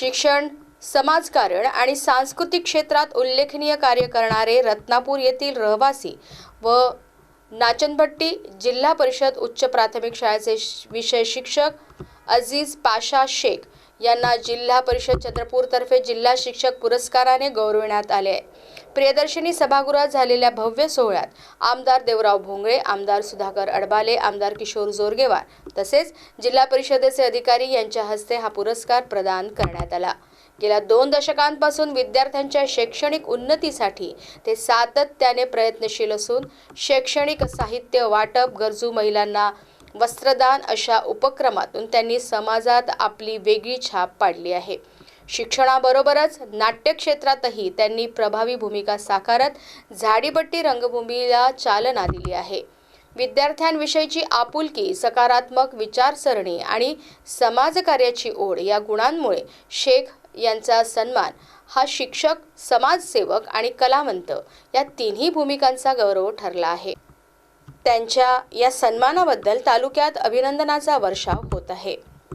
शिक्षण समाजकारण आणि सांस्कृतिक क्षेत्रात उल्लेखनीय कार्य करणारे रत्नापूर येथील रहिवासी व नाचनभट्टी जिल्हा परिषद उच्च प्राथमिक शाळेचे विषय शिक्षक अजीज पाशा शेख यांना जिल्हा परिषद चंद्रपूरतर्फे जिल्हा शिक्षक पुरस्काराने गौरविण्यात आले. आहे प्रियदर्शनी सभागृहात झालेल्या भव्य सोहळ्यात आमदार देवराव भोंगळे आमदार सुधाकर अडबाले आमदार किशोर जोरगेवार तसेच जिल्हा परिषदेचे अधिकारी यांच्या हस्ते हा पुरस्कार प्रदान करण्यात आला. गेल्या दोन दशकांपासून विद्यार्थ्यांच्या शैक्षणिक उन्नतीसाठी ते सातत्याने प्रयत्नशील असून शैक्षणिक साहित्य वाटप गरजू महिलांना वस्त्रदान अशा उपक्रमातून त्यांनी समाजात आपली वेगळी छाप पाडली आहे. शिक्षणाबरोबरच नाट्यक्षेत्रातही त्यांनी प्रभावी भूमिका साकारत झाडीबट्टी रंगभूमीला चालना दिली आहे. विद्यार्थ्यांविषयीची आपुलकी सकारात्मक विचारसरणी आणि समाजकार्याची ओढ या गुणांमुळे शेख यांचा सन्मान हा शिक्षक समाजसेवक आणि कलावंत या तिन्ही भूमिकांचा गौरव ठरला आहे. त्यांच्या या सन्मानाबद्दल तालुक्यात अभिनंदनाचा वर्षाव होत आहे.